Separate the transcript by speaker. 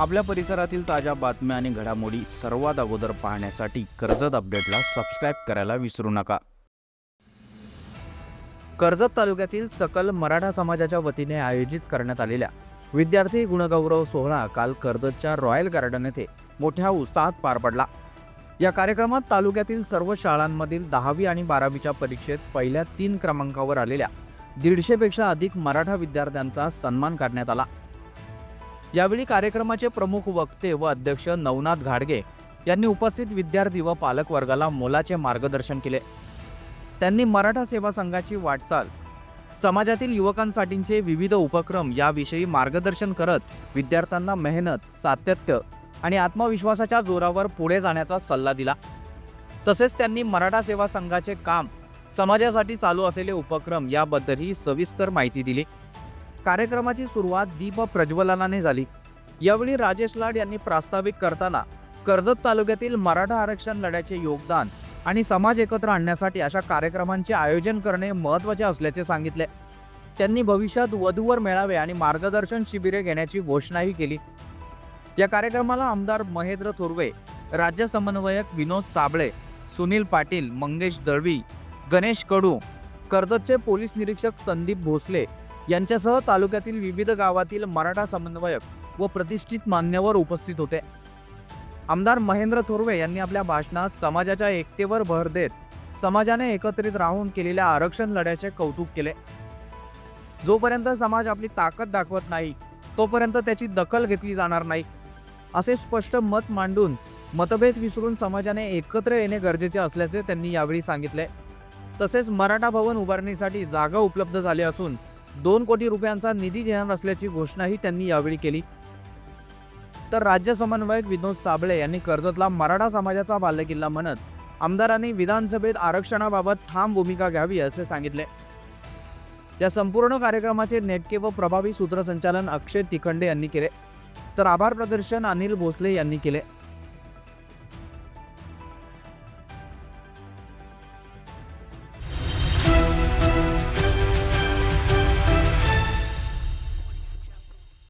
Speaker 1: आपल्या परिसरातील ताज्या बातम्या आणि घडामोडी सर्वात अगोदर पाहण्यासाठी कर्जत अपडेटला सबस्क्राईब करायला विसरू नका. कर्जत तालुक्यातील सकल मराठा समाजाच्या वतीने आयोजित करण्यात आलेल्या विद्यार्थी गुणगौरव सोहळा काल कर्जतच्या रॉयल गार्डन येथे मोठ्या उत्साहात पार पडला. या कार्यक्रमात तालुक्यातील सर्व शाळांमधील दहावी आणि बारावीच्या परीक्षेत पहिल्या तीन क्रमांकावर आलेल्या दीडशेपेक्षा अधिक मराठा विद्यार्थ्यांचा सन्मान करण्यात आला. यावेळी कार्यक्रमाचे प्रमुख वक्ते व अध्यक्ष नवनाथ घाडगे यांनी उपस्थित विद्यार्थी व पालकवर्गाला मोलाचे मार्गदर्शन केले. त्यांनी मराठा सेवा संघाची वाटचाल समाजातील युवकांसाठीचे विविध उपक्रम याविषयी मार्गदर्शन करत विद्यार्थ्यांना मेहनत सातत्य आणि आत्मविश्वासाच्या जोरावर पुढे जाण्याचा सल्ला दिला. तसेच त्यांनी मराठा सेवा संघाचे काम समाजासाठी चालू असलेले उपक्रम याबद्दलही सविस्तर माहिती दिली. कार्यक्रमाची सुरुवात दीप प्रज्वलनाने झाली. यावेळी राजेश लाड यांनी प्रास्ताविक करताना कर्जत तालुक्यातील मराठा आरक्षण लढ्याचे योगदान आणि समाज एकत्र आणण्यासाठी अशा कार्यक्रमांचे आयोजन करणे महत्त्वाचे असल्याचे सांगितले. त्यांनी भविष्यात वधूवर मेळावे आणि मार्गदर्शन शिबिरे घेण्याची घोषणाही केली. या कार्यक्रमाला आमदार महेंद्र थोरवे राज्य समन्वयक विनोद साबळे सुनील पाटील मंगेश दळवी गणेश कडू कर्जतचे पोलीस निरीक्षक संदीप भोसले यांच्यासह तालुक्यातील विविध गावातील मराठा समन्वयक व प्रतिष्ठित मान्यवर उपस्थित होते. आमदार महेंद्र थोरवे यांनी आपल्या भाषणात समाजाच्या एकतेवर भर देत समाजाने एकत्रित राहून केलेल्या आरक्षण लढ्याचे कौतुक केले. जोपर्यंत समाज आपली ताकद दाखवत नाही तोपर्यंत त्याची दखल घेतली जाणार नाही असे स्पष्ट मत मांडून मतभेद विसरून समाजाने एकत्र येणे गरजेचे असल्याचे त्यांनी यावेळी सांगितले. तसेच मराठा भवन उभारणीसाठी जागा उपलब्ध झाली असून दोन कोटी रुपयांचा निधी देणार असल्याची घोषणाही त्यांनी यावेळी केली. तर राज्य समन्वयक विनोद साबळे यांनी कर्जतला मराठा समाजाचा बालेकिल्ला म्हणत आमदारांनी विधानसभेत आरक्षणाबाबत ठाम भूमिका घ्यावी असे सांगितले. या संपूर्ण कार्यक्रमाचे नेटके व प्रभावी सूत्रसंचालन अक्षय तिखंडे यांनी केले. तर आभार प्रदर्शन अनिल भोसले यांनी केले.